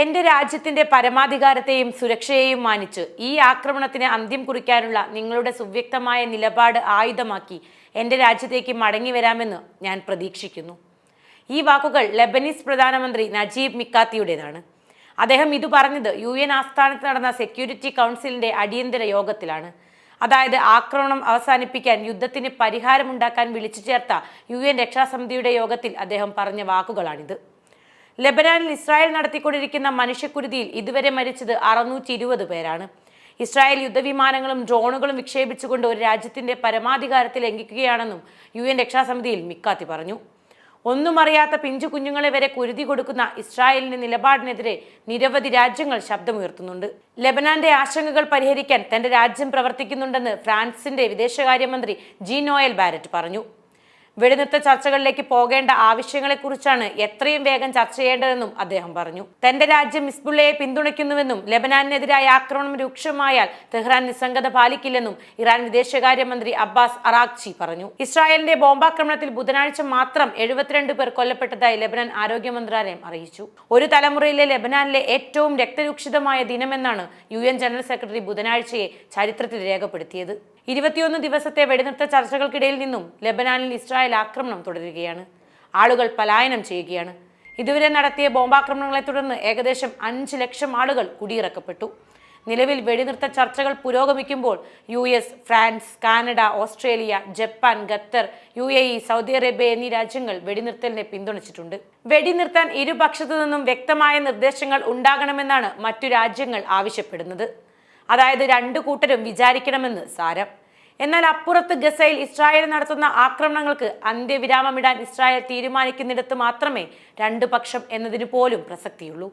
എന്റെ രാജ്യത്തിന്റെ പരമാധികാരത്തെയും സുരക്ഷയെയും മാനിച്ച് ഈ ആക്രമണത്തിന് അന്ത്യം കുറിക്കാനുള്ള നിങ്ങളുടെ സുവ്യക്തമായ നിലപാട് ആയുധമാക്കി എന്റെ രാജ്യത്തേക്ക് മടങ്ങി വരാമെന്ന് ഞാൻ പ്രതീക്ഷിക്കുന്നു. ഈ വാക്കുകൾ ലെബനീസ് പ്രധാനമന്ത്രി നജീബ് മിക്കാത്തിയുടേതാണ്. അദ്ദേഹം ഇത് പറഞ്ഞത് യു എൻ ആസ്ഥാനത്ത് നടന്ന സെക്യൂരിറ്റി കൗൺസിലിന്റെ അടിയന്തര യോഗത്തിലാണ്. അതായത് ആക്രമണം അവസാനിപ്പിക്കാൻ യുദ്ധത്തിന് പരിഹാരമുണ്ടാക്കാൻ വിളിച്ചു ചേർത്ത യു എൻ രക്ഷാസമിതിയുടെ യോഗത്തിൽ അദ്ദേഹം പറഞ്ഞ വാക്കുകളാണിത്. ലബനാനിൽ ഇസ്രായേൽ നടത്തിക്കൊണ്ടിരിക്കുന്ന മനുഷ്യക്കുരുതിയിൽ ഇതുവരെ മരിച്ചത് അറുന്നൂറ്റി ഇരുപത് പേരാണ്. ഇസ്രായേൽ യുദ്ധവിമാനങ്ങളും ഡ്രോണുകളും വിക്ഷേപിച്ചുകൊണ്ട് ഒരു രാജ്യത്തിന്റെ പരമാധികാരത്തിൽ ലംഘിക്കുകയാണെന്നും യു എൻ രക്ഷാസമിതിയിൽ മിക്കാത്തി പറഞ്ഞു. ഒന്നും അറിയാത്ത പിഞ്ചു കുഞ്ഞുങ്ങളെ വരെ കുരുതി കൊടുക്കുന്ന ഇസ്രായേലിന്റെ നിലപാടിനെതിരെ നിരവധി രാജ്യങ്ങൾ ശബ്ദമുയർത്തുന്നുണ്ട്. ലബനാന്റെ ആശങ്കകൾ പരിഹരിക്കാൻ തന്റെ രാജ്യം പ്രവർത്തിക്കുന്നുണ്ടെന്ന് ഫ്രാൻസിന്റെ വിദേശകാര്യമന്ത്രി ജീനോയൽ ബാരറ്റ് പറഞ്ഞു. വെടിനിർത്ത ചർച്ചകളിലേക്ക് പോകേണ്ട ആവശ്യങ്ങളെക്കുറിച്ചാണ് എത്രയും വേഗം ചർച്ച ചെയ്യേണ്ടതെന്നും അദ്ദേഹം പറഞ്ഞു. തന്റെ രാജ്യം മിസ്ബുള്ളയെ പിന്തുണയ്ക്കുന്നുവെന്നും ലബനാനെതിരായ ആക്രമണം രൂക്ഷമായാൽ തെഹ്റാൻ നിസ്സംഗത പാലിക്കില്ലെന്നും ഇറാൻ വിദേശകാര്യമന്ത്രി അബ്ബാസ് അറാഖ്ചി പറഞ്ഞു. ഇസ്രായേലിന്റെ ബോംബാക്രമണത്തിൽ ബുധനാഴ്ച മാത്രം എഴുപത്തിരണ്ട് പേർ കൊല്ലപ്പെട്ടതായി ലബനാൻ ആരോഗ്യ മന്ത്രാലയം അറിയിച്ചു. ഒരു തലമുറയിലെ ലബനാനിലെ ഏറ്റവും രക്തരൂക്ഷിതമായ ദിനമെന്നാണ് യു എൻ ജനറൽ സെക്രട്ടറി ബുധനാഴ്ചയെ ചരിത്രത്തിൽ രേഖപ്പെടുത്തിയത്. ഇരുപത്തിയൊന്ന് ദിവസത്തെ വെടിനിർത്ത ചർച്ചകൾക്കിടയിൽ നിന്നും ലെബനാനിൽ ഇസ്രായേൽ ആക്രമണം തുടരുകയാണ്. ആളുകൾ പലായനം ചെയ്യുകയാണ്. ഇതുവരെ നടത്തിയ ബോംബാക്രമണങ്ങളെ തുടർന്ന് ഏകദേശം അഞ്ച് ലക്ഷം ആളുകൾ കുടിയിറക്കപ്പെട്ടു. നിലവിൽ വെടിനിർത്ത ചർച്ചകൾ പുരോഗമിക്കുമ്പോൾ U S France Canada Australia Japan Qatar U A E Saudi Arabia എന്നീ രാജ്യങ്ങൾ വെടിനിർത്തലിനെ പിന്തുണച്ചിട്ടുണ്ട്. വെടിനിർത്താൻ ഇരുപക്ഷത്തു നിന്നും വ്യക്തമായ നിർദ്ദേശങ്ങൾ ഉണ്ടാകണമെന്നാണ് മറ്റു രാജ്യങ്ങൾ ആവശ്യപ്പെടുന്നത്. അതായത് രണ്ടു കൂട്ടരും വിചാരിക്കണമെന്ന് സാരം. എന്നാൽ അപ്പുറത്ത് ഗസയിൽ ഇസ്രായേൽ നടത്തുന്ന ആക്രമണങ്ങൾക്ക് അന്ത്യവിരാമമിടാൻ ഇസ്രായേൽ തീരുമാനിക്കുന്നിടത്ത് മാത്രമേ രണ്ടു പക്ഷം എന്നതിന് പോലും പ്രസക്തിയുള്ളൂ.